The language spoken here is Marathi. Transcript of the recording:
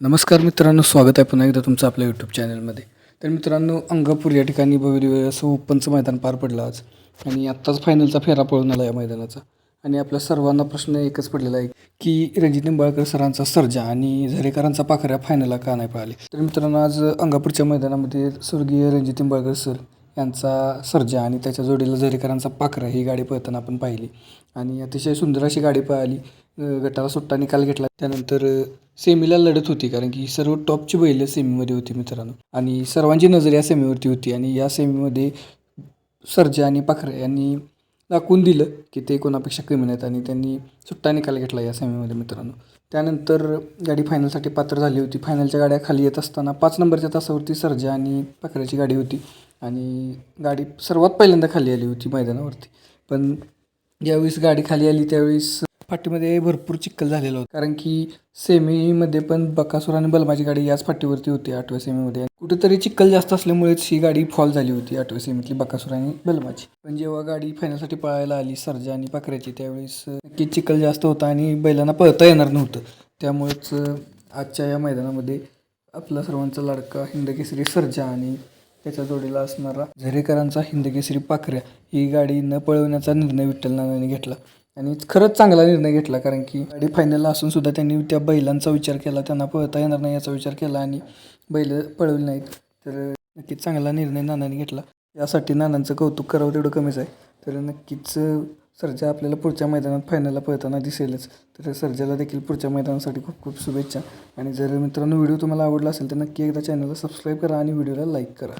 नमस्कार मित्रांनो स्वागत आहे पुन्हा एकदा तुमचं आपल्या यूट्यूब चॅनलमध्ये तर मित्रांनो अंगापूर या ठिकाणी भव्य असं ओपनचं मैदान पार पडलं आज. आणि आत्ताच फायनलचा फेरा पळून आला या मैदानाचा. आणि आपल्या सर्वांना प्रश्न एकच पडलेला आहे की रणजित निंबाळकर सरांचा सर्जा आणि झरेकरांचा पाखऱ्या फायनलला का नाही पळाले? तर मित्रांनो आज अंगापूरच्या मैदानामध्ये स्वर्गीय रणजित निंबाळकर सर यांचा सर्जा आणि त्याच्या जोडीला झरेकरांचा पाखरा ही गाडी पळताना आपण पाहिली. आणि अतिशय सुंदर अशी गाडी पळाली. गटाला सुट्टा निकाल घेतला. त्यानंतर सेमीला लढत होती कारण की सर्व टॉपची बैलं सेमीमध्ये होती मित्रांनो. आणि सर्वांची नजर या सेमीवरती होती आणि या सेमीमध्ये सर्जा आणि पाखरे यांनी दाखवून दिलं की ते कोणापेक्षा कमी नाहीत आणि त्यांनी सुट्टा निकाल घेतला या सेमीमध्ये मित्रांनो. त्यानंतर गाडी फायनलसाठी पात्र झाली होती. फायनलच्या गाड्या खाली येत असताना पाच नंबरच्या तासावरती सर्जा आणि पाखऱ्याची गाडी होती. आणि गाडी सर्वात पहिल्यांदा खाली आली होती मैदानावरती. पण ज्यावेळेस गाडी खाली आली त्यावेळेस फाटीमध्ये भरपूर चिखल झालेला होता. कारण की सेमीमध्ये पण बकासूर आणि बलमाची गाडी याच फाटीवरती होती आठव्या सेमीमध्ये. कुठेतरी चिखल जास्त असल्यामुळेच ही गाडी फॉल झाली होती आठव्या सेमीतली बकासूर आणि बलमाची. पण जेव्हा गाडी फायनलसाठी पळायला आली सर्जा आणि पाकऱ्याची त्यावेळेस नक्कीच चिखल जास्त होता आणि बैलांना पळता येणार नव्हतं. त्यामुळेच आजच्या या मैदानामध्ये आपला सर्वांचा लाडका हिंदकेसरी सर्जा आणि त्याच्या जोडीला असणारा झरेकरांचा हिंदकेसरी पाखऱ्या ही गाडी न पळवण्याचा निर्णय विठ्ठल नानाने घेतला. आणि खरंच चांगला निर्णय घेतला कारण की गाडी फायनलला असून सुद्धा त्यांनी त्या बैलांचा विचार केला त्यांना पळता येणार नाही याचा विचार केला आणि बैल पळवली नाहीत. तर नक्कीच चांगला निर्णय नानाने घेतला. यासाठी नानांचं कौतुक करावं तेवढं कमीच आहे. तर नक्कीच सर्जा आपल्याला पुढच्या मैदानात फायनलला पळताना दिसेलच तर सर्जाला देखील पुढच्या मैदानासाठी खूप खूप शुभेच्छा. आणि जर मित्रांनो व्हिडिओ तुम्हाला आवडला असेल तर नक्की एकदा चॅनलला सबस्क्राईब करा आणि व्हिडिओला लाईक करा.